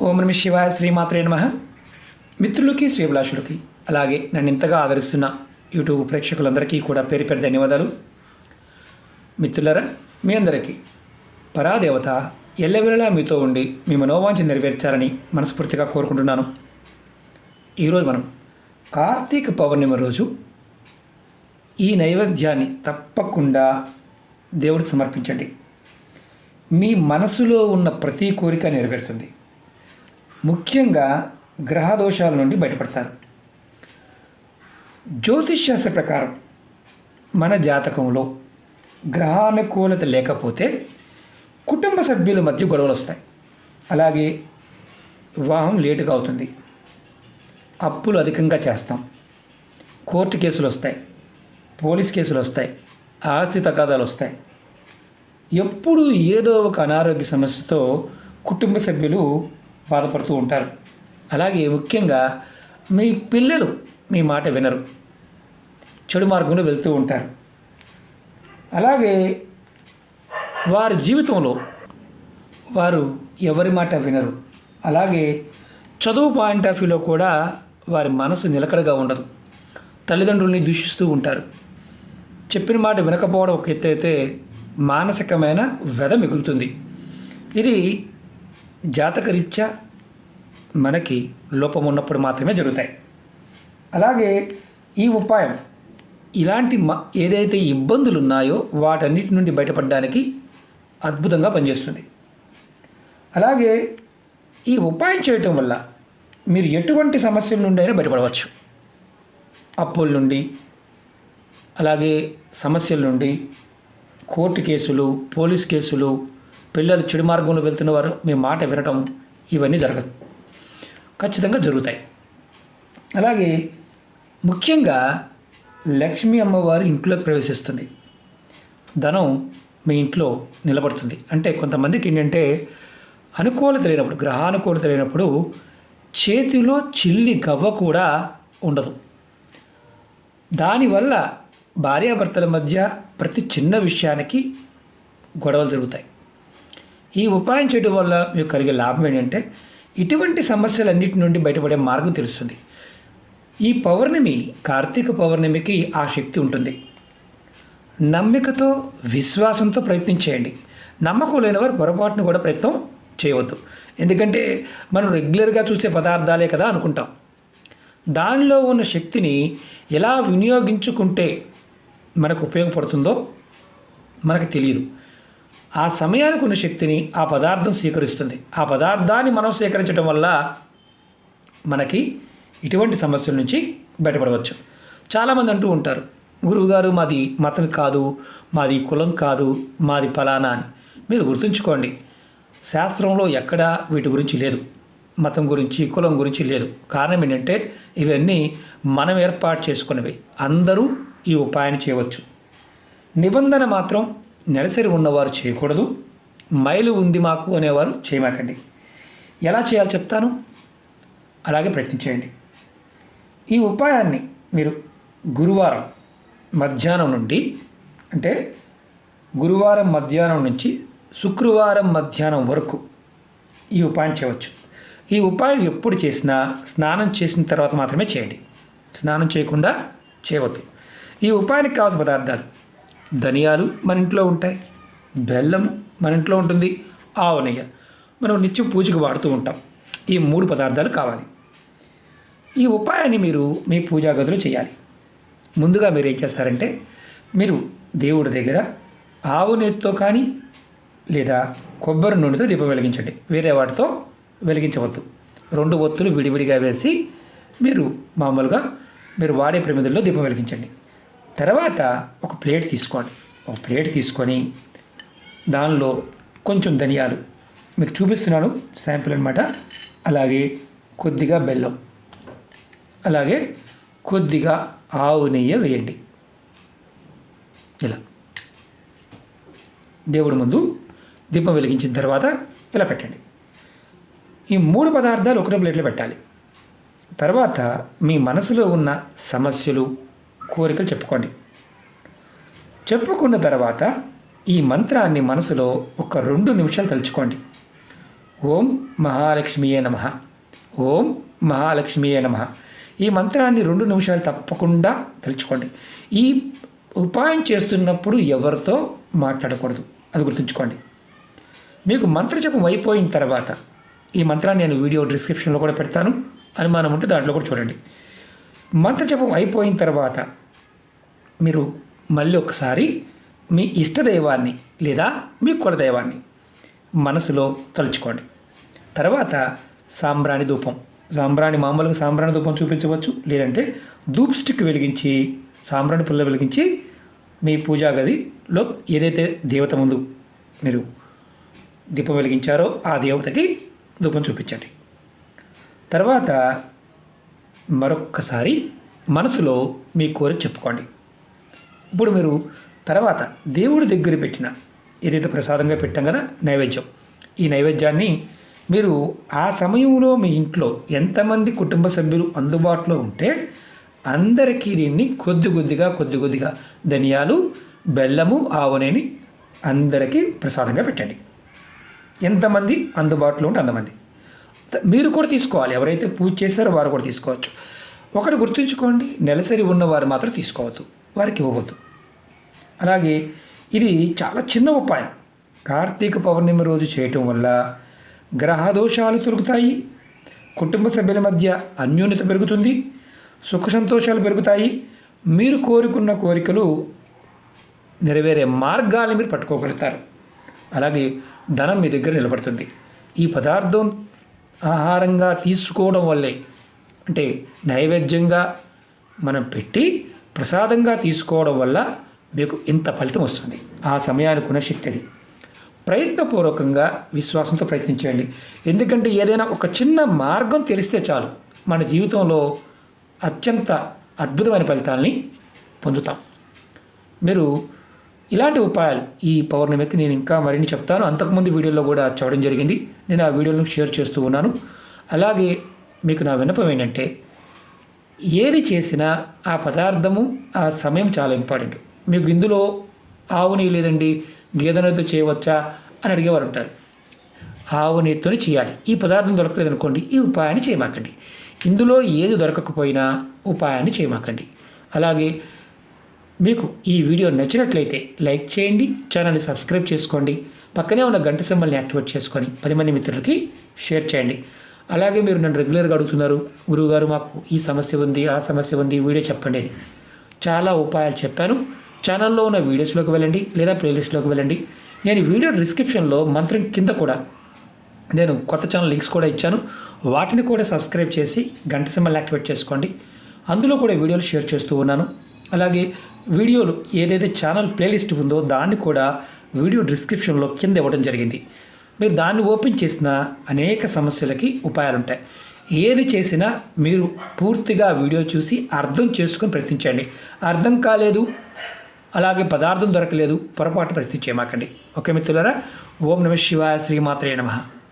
ఓం నమ శివాయ శ్రీమాత్రే నమ. మిత్రులకి శ్రీభిలాషులకి అలాగే నన్ను ఇంతగా ఆదరిస్తున్న యూట్యూబ్ ప్రేక్షకులందరికీ కూడా పేరు పేరు ధన్యవాదాలు. మిత్రులరా మీ అందరికీ పరాదేవత ఎల్లవేళలా మీతో ఉండి మీ మనోవాంఛ నెరవేర్చాలని మనస్ఫూర్తిగా కోరుకుంటున్నాను. ఈరోజు మనం కార్తీక పౌర్ణిమ రోజు ఈ నైవేద్యాన్ని తప్పకుండా దేవుడికి సమర్పించండి. మీ మనసులో ఉన్న ప్రతి కోరిక నెరవేరుతుంది. ముఖ్యంగా గ్రహ దోషాల నుండి బయటపడతారు. జ్యోతిష్ శాస్త్ర ప్రకారం మన జాతకంలో గ్రహానుకూలత లేకపోతే కుటుంబ సభ్యుల మధ్య గొడవలు వస్తాయి. అలాగే వివాహం లేటుగా అవుతుంది. అప్పులు అధికంగా చేస్తాం. కోర్టు కేసులు వస్తాయి. పోలీస్ కేసులు వస్తాయి. ఆస్తి తగాదాలు వస్తాయి. ఎప్పుడు ఏదో ఒక అనారోగ్య సమస్యతో కుటుంబ సభ్యులు బాధపడుతూ ఉంటారు. అలాగే ముఖ్యంగా మీ పిల్లలు మీ మాట వినరు. చెడు మార్గంలో వెళ్తూ ఉంటారు. అలాగే వారి జీవితంలో వారు ఎవరి మాట వినరు. అలాగే చదువు పాయింట్ ఆఫ్ వ్యూలో కూడా వారి మనసు నిలకడగా ఉండదు. తల్లిదండ్రుల్ని దూషిస్తూ ఉంటారు. చెప్పిన మాట వినకపోవడం ఒక ఎత్తు అయితే మానసికమైన వ్యధ మిగులుతుంది. ఇది జాతకరీత్యా మనకి లోపం ఉన్నప్పుడు మాత్రమే జరుగుతాయి. అలాగే ఈ ఉపాయం ఇలాంటి మ ఏదైతే ఇబ్బందులు ఉన్నాయో వాటన్నిటి నుండి బయటపడడానికి అద్భుతంగా పనిచేస్తుంది. అలాగే ఈ ఉపాయం చేయటం వల్ల మీరు ఎటువంటి సమస్యల నుండి అయినా బయటపడవచ్చు. అప్పుల నుండి అలాగే సమస్యల నుండి కోర్టు కేసులు పోలీస్ కేసులు పిల్లలు చెడు మార్గంలో వెళ్తున్న వారు మీ మాట వినటం ఇవన్నీ జరగదు. ఖచ్చితంగా జరుగుతాయి. అలాగే ముఖ్యంగా లక్ష్మీ అమ్మవారు ఇంట్లోకి ప్రవేశిస్తుంది. ధనం మీ ఇంట్లో నిలబడుతుంది. అంటే కొంతమందికి ఏంటంటే అనుకూలత లేనప్పుడు గ్రహానుకూలత లేనప్పుడు చేతిలో చిల్లి గవ్వ కూడా ఉండదు. దానివల్ల భార్యాభర్తల మధ్య ప్రతి చిన్న విషయానికి గొడవలు జరుగుతాయి. ఈ ఉపాయం చేయడం వల్ల మీకు కలిగే లాభం ఏంటంటే ఇటువంటి సమస్యలన్నిటి నుండి బయటపడే మార్గం తెలుస్తుంది. ఈ పౌర్ణమి కార్తీక పౌర్ణమికి ఆ శక్తి ఉంటుంది. నమ్మికతో విశ్వాసంతో ప్రయత్నం చేయండి. నమ్మకం లేని వారు పొరపాటును కూడా ప్రయత్నం చేయవద్దు. ఎందుకంటే మనం రెగ్యులర్గా చూసే పదార్థాలే కదా అనుకుంటాం. దానిలో ఉన్న శక్తిని ఎలా వినియోగించుకుంటే మనకు ఉపయోగపడుతుందో మనకు తెలియదు. ఆ సమయానికి ఉన్న శక్తిని ఆ పదార్థం స్వీకరిస్తుంది. ఆ పదార్థాన్ని మనం స్వీకరించడం వల్ల మనకి ఇటువంటి సమస్యల నుంచి బయటపడవచ్చు. చాలామంది అంటూ ఉంటారు గురువుగారు మాది మతం కాదు మాది కులం కాదు మాది ఫలానా అని. మీరు గుర్తుంచుకోండి శాస్త్రంలో ఎక్కడా వీటి గురించి లేదు. మతం గురించి కులం గురించి లేదు. కారణం ఏంటంటే ఇవన్నీ మనం ఏర్పాటు చేసుకున్నవి. అందరూ ఈ ఉపాయాన్ని చేయవచ్చు. నిబంధన మాత్రం నెలసరి ఉన్నవారు చేయకూడదు. మైలు ఉంది మాకు అనేవారు చేయమాకండి. ఎలా చేయాలో చెప్తాను? అలాగే ప్రయత్నించేయండి. ఈ ఉపాయాన్ని మీరు గురువారం మధ్యాహ్నం నుండి అంటే గురువారం మధ్యాహ్నం నుంచి శుక్రవారం మధ్యాహ్నం వరకు ఈ ఉపాయం చేయవచ్చు. ఈ ఉపాయం ఎప్పుడు చేసినా స్నానం చేసిన తర్వాత మాత్రమే చేయండి. స్నానం చేయకుండా చేయవద్దు. ఈ ఉపాయానికి కావాల్సిన పదార్థాలు ధనియాలు మన ఇంట్లో ఉంటాయి బెల్లం మన ఇంట్లో ఉంటుంది ఆవు నెయ్యి. మనం నిత్యం పూజకు వాడుతూ ఉంటాం. ఈ మూడు పదార్థాలు కావాలి. ఈ ఉపాయాన్ని మీరు మీ పూజా గదిలో చేయాలి. ముందుగా మీరు ఏం చేస్తారంటే మీరు దేవుడి దగ్గర ఆవు నెయ్యితో కానీ లేదా కొబ్బరి నూనెతో దీపం వెలిగించండి. వేరే వాటితో వెలిగించవద్దు. రెండు ఒత్తులు విడివిడిగా వేసి మీరు మామూలుగా మీరు వాడే ప్రమిదల్లో దీపం వెలిగించండి. తర్వాత ఒక ప్లేట్ తీసుకోండి. ఒక ప్లేట్ తీసుకొని దానిలో కొంచెం ధనియాలు. మీకు చూపిస్తున్నాను శాంపుల్ అనమాట అలాగే కొద్దిగా బెల్లం. అలాగే కొద్దిగా ఆవు నెయ్యి వేయండి. ఇలా. దేవుడి ముందు దీపం వెలిగించిన తర్వాత ఇలా పెట్టండి. ఈ మూడు పదార్థాలు ఒకటే ప్లేట్లో పెట్టాలి. తర్వాత మీ మనసులో ఉన్న సమస్యలు కోరికలు చెప్పుకోండి. చెప్పుకున్న తర్వాత ఈ మంత్రాన్ని మనసులో ఒక రెండు నిమిషాలు తలుచుకోండి. ఓం మహాలక్ష్మియే నమ. ఓం మహాలక్ష్మియే నమ. ఈ మంత్రాన్ని రెండు నిమిషాలు తప్పకుండా తలుచుకోండి. ఈ ఉపాయం చేస్తున్నప్పుడు ఎవరితో మాట్లాడకూడదు. అది గుర్తుంచుకోండి. మీకు మంత్రజపం అయిపోయిన తర్వాత ఈ మంత్రాన్ని నేను వీడియో డిస్క్రిప్షన్లో కూడా పెడతాను. అనుమానం ఉంటే దాంట్లో కూడా చూడండి. మంత్రజపం అయిపోయిన తర్వాత మీరు మళ్ళీ ఒకసారి మీ ఇష్టదైవాన్ని లేదా మీ కులదైవాన్ని మనసులో తలుచుకోండి. తర్వాత సాంబ్రాణి ధూపం. సాంబ్రాణి మామూలుగా సాంబ్రాణి ధూపం చూపించవచ్చు. లేదంటే ధూప్ స్టిక్ వెలిగించి సాంబ్రాణి పుల్ల వెలిగించి మీ పూజా గదిలో ఏదైతే దేవత ముందు మీరు దీపం వెలిగించారో ఆ దేవతకి ధూపం చూపించండి. తర్వాత మరొక్కసారి మనసులో మీ కోరిక చెప్పుకోండి. ఇప్పుడు మీరు తర్వాత దేవుడి దగ్గర పెట్టిన ఏదైతే ప్రసాదంగా పెట్టాం కదా నైవేద్యం. ఈ నైవేద్యాన్ని మీరు ఆ సమయంలో మీ ఇంట్లో ఎంతమంది కుటుంబ సభ్యులు అందుబాటులో ఉంటే అందరికీ దీన్ని కొద్ది కొద్దిగా కొద్ది కొద్దిగా ధనియాలు బెల్లము ఆవునేని అందరికీ ప్రసాదంగా పెట్టండి. ఎంతమంది అందుబాటులో ఉంటే అంతమంది. మీరు కూడా తీసుకోవాలి. ఎవరైతే పూజ చేశారో వారు కూడా తీసుకోవచ్చు. ఒకటి గుర్తుంచుకోండి నెలసరి ఉన్నవారు మాత్రం తీసుకోవద్దు. వారికి ఇవ్వవద్దు. అలాగే ఇది చాలా చిన్న ఉపాయం. కార్తీక పౌర్ణమి రోజు చేయటం వల్ల గ్రహ దోషాలు తొలుగుతాయి కుటుంబ సభ్యుల మధ్య అన్యోన్యత పెరుగుతుంది సుఖ సంతోషాలు పెరుగుతాయి. మీరు కోరుకున్న కోరికలు నెరవేరే మార్గాలు మీరు పట్టుకోగలుగుతారు. అలాగే ధనం మీ దగ్గర నిలబడుతుంది. ఈ పదార్థం ఆహారంగా తీసుకోవడం వల్లే. అంటే నైవేద్యంగా మనం పెట్టి ప్రసాదంగా తీసుకోవడం వల్ల మీకు ఇంత ఫలితం వస్తుంది. ఆ సమయానికి ఉన్న శక్తి అది. ప్రయత్నపూర్వకంగా విశ్వాసంతో ప్రయత్నించండి. ఎందుకంటే ఏదైనా ఒక చిన్న మార్గం తెలిస్తే చాలు. మన జీవితంలో అత్యంత అద్భుతమైన ఫలితాలని పొందుతాం. మీరు ఇలాంటి ఉపాయాలు ఈ పౌర్ణమికి నేను ఇంకా మరిన్ని చెప్తాను. అంతకుముందు వీడియోలో కూడా చెప్పడం జరిగింది. నేను ఆ వీడియోలను షేర్ చేస్తూ ఉన్నాను. అలాగే మీకు నా విన్నపం ఏంటంటే ఏది చేసినా ఆ పదార్థము ఆ సమయం చాలా ఇంపార్టెంట్. మీకు ఇందులో ఆవు నెయ్యి లేదండి గేదె నెయ్యితో చేయవచ్చా అని అడిగేవారు ఉంటారు. ఆవు నెయ్యితోనే చేయాలి. ఈ పదార్థం దొరకలేదు అనుకోండి ఈ ఉపాయాన్ని చేయమాకండి. ఇందులో ఏది దొరకకపోయినా ఉపాయాన్ని చేయమాకండి. అలాగే మీకు ఈ వీడియో నచ్చినట్లయితే లైక్ చేయండి ఛానల్ని సబ్స్క్రైబ్ చేసుకోండి పక్కనే ఉన్న గంట సింబల్ని యాక్టివేట్ చేసుకొని పది మంది మిత్రులకి షేర్ చేయండి. అలాగే మీరు నన్ను రెగ్యులర్గా అడుగుతున్నారు గురువుగారు మాకు ఈ సమస్య ఉంది ఆ సమస్య ఉంది వీడియో చెప్పండి. అని చాలా ఉపాయాలు చెప్పాను. ఛానల్లో ఉన్న వీడియోస్లోకి వెళ్ళండి లేదా ప్లేలిస్ట్లోకి వెళ్ళండి. నేను వీడియో డిస్క్రిప్షన్లో మంత్రం కింద కూడా నేను కొత్త ఛానల్ లింక్స్ కూడా ఇచ్చాను. వాటిని కూడా సబ్స్క్రైబ్ చేసి గంట సింబల్ యాక్టివేట్ చేసుకోండి. అందులో కూడా వీడియోలు షేర్ చేస్తూ ఉన్నాను. అలాగే వీడియోలు ఏదైతే ఛానల్ ప్లేలిస్ట్ ఉందో దాన్ని కూడా వీడియో డిస్క్రిప్షన్లో కింద ఇవ్వడం జరిగింది. మీరు దాన్ని ఓపెన్ చేసిన అనేక సమస్యలకి ఉపాయాలు ఉంటాయి ఏది చేసినా మీరు పూర్తిగా వీడియో చూసి అర్థం చేసుకొని ప్రయత్నించండి. అర్థం కాలేదు అలాగే పదార్థం దొరకలేదు పొరపాటు ప్రయత్నించేమాకండి ఓకే మిత్రులారా ఓం నమ శివాయ శ్రీమాత్రే నమ.